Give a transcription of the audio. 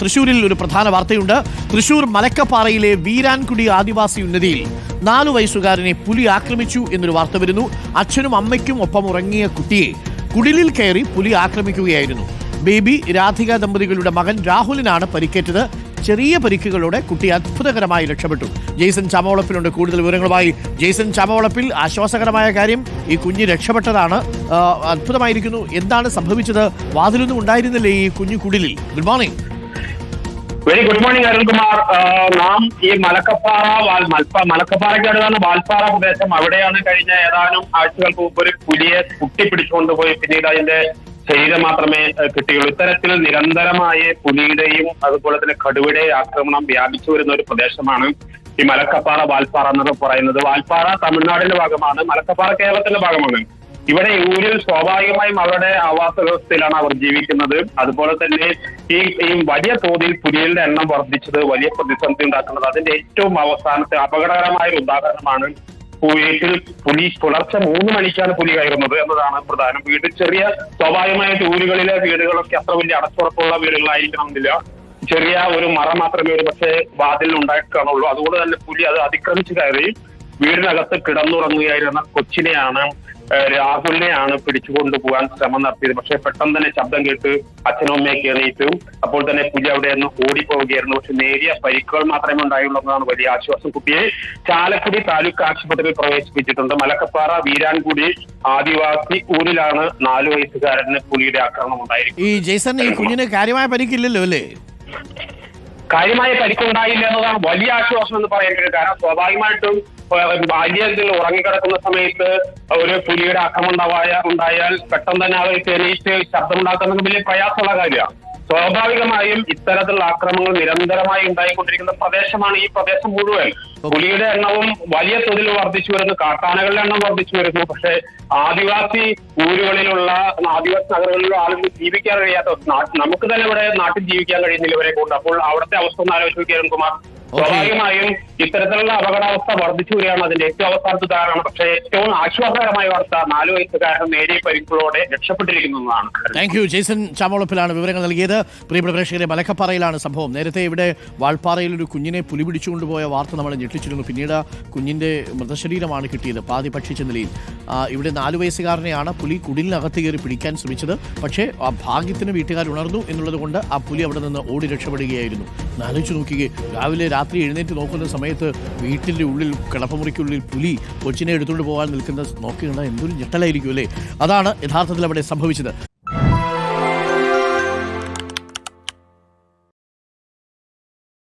തൃശൂരിൽ ഒരു പ്രധാന വാർത്തയുണ്ട്. തൃശൂർ മലക്കപ്പാറയിലെ വീരാൻകുടി ആദിവാസി ഉന്നതിയിൽ നാലു വയസ്സുകാരനെ പുലി ആക്രമിച്ചു എന്നൊരു വാർത്ത വരുന്നു. അച്ഛനും അമ്മയ്ക്കും ഒപ്പം ഉറങ്ങിയ കുട്ടിയെ കുടിലിൽ കയറി പുലി ആക്രമിക്കുകയായിരുന്നു. ബേബി രാധിക ദമ്പതികളുടെ മകൻ രാഹുലിനാണ് പരിക്കേറ്റത്. ചെറിയ പരിക്കുകളോടെ കുട്ടി അത്ഭുതകരമായി രക്ഷപ്പെട്ടു. ജെയ്സൺ ചാമവളപ്പിലുണ്ട്. കൂടുതൽ വിവരങ്ങളുമായി ജെയ്സൺ ചാമവളപ്പിൽ ആശ്വാസകരമായ കാര്യം ഈ കുഞ്ഞ് രക്ഷപ്പെട്ടതാണ്. അത്ഭുതമായിരിക്കുന്നു. എന്താണ് സംഭവിച്ചത്? വാതിലൊന്നും ഉണ്ടായിരുന്നില്ലേ ഈ കുഞ്ഞു കുടിലിൽ? Good morning. Very good morning Arunkumar നാം ഈ മലക്കപ്പാറ മലക്കപ്പാറയ്ക്ക് അടുത്താണ് വാൽപ്പാറ പ്രദേശം. അവിടെയാണ് കഴിഞ്ഞ ഏതാനും ആഴ്ചകൾക്ക് മുമ്പ് ഒരു പുലിയെ കുട്ടിപ്പിടിച്ചുകൊണ്ടുപോയി പിന്നീട് അതിന്റെ ശരീരം മാത്രമേ കിട്ടിയുള്ളൂ. ഇത്തരത്തിൽ നിരന്തരമായ പുലിയുടെയും അതുപോലെ തന്നെ കടുവയുടെയും ആക്രമണം വ്യാപിച്ചു വരുന്ന ഒരു പ്രദേശമാണ് ഈ മലക്കപ്പാറ വാൽപ്പാറ എന്നൊക്കെ പറയുന്നത്. വാൽപ്പാറ തമിഴ്നാടിന്റെ ഭാഗമാണ് മലക്കപ്പാറ കേരളത്തിന്റെ ഭാഗമാണ്. ഇവിടെ ഊരിൽ സ്വാഭാവികമായും അവരുടെ ആവാസ വ്യവസ്ഥയിലാണ് അവർ ജീവിക്കുന്നത്. അതുപോലെ തന്നെ ഈ ഈ വലിയ തോതിൽ പുലികളുടെ എണ്ണം വർദ്ധിച്ചത് വലിയ പ്രതിസന്ധി ഉണ്ടാക്കുന്നത് അതിന്റെ ഏറ്റവും അവസാനത്തെ അപകടകരമായ ഒരു ഉദാഹരണമാണ് വീട്ടിൽ പുലി പുലർച്ചെ മൂന്ന് മണിക്കാണ് പുലി കയറുന്നത് എന്നതാണ് പ്രധാനം. വീട് ചെറിയ സ്വാഭാവികമായ ടൂരുകളിലെ വീടുകളൊക്കെ അത്ര വലിയ അടച്ചുറപ്പുള്ള വീടുകളായിരിക്കണമെന്നില്ല ചെറിയ ഒരു മറ മാത്രമേ ഒരു പക്ഷേ വാതിലിൽ ഉണ്ടാക്കാനുള്ളൂ അതുകൊണ്ട് തന്നെ പുലി അത് അതിക്രമിച്ച് കയറി വീടിനകത്ത് കിടന്നുറങ്ങുകയായിരുന്ന കൊച്ചിനെയാണ് രാഹുലിനെയാണ് പിടിച്ചുകൊണ്ട് പോകാൻ ശ്രമം നടത്തിയത്. പക്ഷെ പെട്ടെന്ന് തന്നെ ശബ്ദം കേട്ട് അച്ഛനും അമ്മയൊക്കെ എണീറ്റു. അപ്പോൾ തന്നെ പുലി അവിടെ നിന്ന് ഓടിപ്പോവുകയായിരുന്നു. പക്ഷെ നേരിയ പരിക്കുകൾ മാത്രമേ ഉണ്ടായുള്ളൂ എന്നതാണ് വലിയ ആശ്വാസം. കുട്ടിയെ ചാലക്കുടി താലൂക്ക് ആശുപത്രിയിൽ പ്രവേശിപ്പിച്ചിട്ടുണ്ട്. മലക്കപ്പാറ വീരാൻകുടി ആദിവാസി ഊരിലാണ് നാലു വയസ്സുകാരന് പുലിയുടെ ആക്രമണം ഉണ്ടായിരിക്കുന്നത്. ഈ ജയ്സൺ ഈ കുഞ്ഞിന് കാര്യമായ പരിക്കില്ലല്ലോ അല്ലേ? കാര്യമായ പരിക്കുണ്ടായില്ല എന്നതാണ് വലിയ ആശ്വാസം എന്ന് പറയാൻ കഴിയും കാരണം സ്വാഭാവികമായിട്ടും ബാല്യത്തിൽ ഉറങ്ങിക്കിടക്കുന്ന സമയത്ത് ഒരു പുലിയുടെ അക്രമം ഉണ്ടാവായ ഉണ്ടായാൽ പെട്ടെന്ന് തന്നെ അവർ തെളിയിച്ച് ശബ്ദമുണ്ടാക്കുന്നത് വലിയ പ്രയാസമുള്ള കാര്യമാണ്. സ്വാഭാവികമായും ഇത്തരത്തിലുള്ള ആക്രമണങ്ങൾ നിരന്തരമായി ഉണ്ടായിക്കൊണ്ടിരിക്കുന്ന പ്രദേശമാണ് ഈ പ്രദേശം മുഴുവൻ. പുലിയുടെ എണ്ണവും വലിയ തോതിൽ വർദ്ധിച്ചു വരുന്നു. കാട്ടാനകളുടെ എണ്ണം വർദ്ധിച്ചു വരുന്നു. പക്ഷേ ആദിവാസി ഊരുകളിലുള്ള ആദിവാസി നഗരങ്ങളിലുള്ള ആളുകൾ ജീവിക്കാൻ കഴിയാത്ത നമുക്ക് തന്നെ ഇവിടെ നാട്ടിൽ ജീവിക്കാൻ കഴിയുന്നില്ല ഇവരെ കൊണ്ട് അപ്പോൾ അവിടുത്തെ അവസ്ഥ ഒന്ന് ആലോചിച്ച് നോക്കിയാൽ കുമാർ സ്വാഭാവികമായും ഇത്തരത്തിലുള്ള അപകടാവസ്ഥ വർദ്ധിച്ചു വരികയാണ് അതിന്റെ ഏറ്റവും അവസാനത്തെ ഉദാഹരണം. പക്ഷേ ഏറ്റവും ആശ്വാസകരമായ വാർത്ത നാലു വയസ്സുകാരൻ നേരിയ പരിക്കുകളോടെ രക്ഷപ്പെട്ടിരിക്കുന്നതാണ് താങ്ക് യു ജെയ്സൺ ചാമോളപ്പിലാണ് വിവരങ്ങൾ നൽകിയത്. പ്രിയപ്പെട്ട പ്രേക്ഷകരെ മലക്കപ്പാറയിലാണ് സംഭവം. നേരത്തെ ഇവിടെ വാൾപ്പാറയിൽ ഒരു കുഞ്ഞിനെ പുലി പിടിച്ചുകൊണ്ടുപോയ വാർത്ത നമ്മൾ ഞെട്ടിച്ചിരുന്നു. പിന്നീട് കുഞ്ഞിന്റെ മൃതശരീരമാണ് കിട്ടിയത് പാതി പക്ഷിച്ച നിലയിൽ ഇവിടെ നാലു വയസ്സുകാരനെയാണ് പുലി കുടിലിനകത്ത് കയറി പിടിക്കാൻ ശ്രമിച്ചത്. പക്ഷേ ആ ഭാഗ്യത്തിന് വീട്ടുകാർ ഉണർന്നു എന്നുള്ളത് കൊണ്ട് ആ പുലി അവിടെ നിന്ന് ഓടി രക്ഷപ്പെടുകയായിരുന്നു. ആലോചിച്ച് നോക്കിക്കേ. രാവിലെ രാത്രി എഴുന്നേറ്റ് നോക്കുന്ന സമയത്ത് വീട്ടിന്റെ ഉള്ളിൽ കിടപ്പമുറിക്കുള്ളിൽ പുലി കൊച്ചിനെ എടുത്തുകൊണ്ട് പോകാൻ നിൽക്കുന്ന നോക്കിയുണ്ട എന്തൊരു ഞെട്ടലായിരിക്കും അല്ലേ? അതാണ് യഥാർത്ഥത്തിൽ അവിടെ സംഭവിച്ചത്.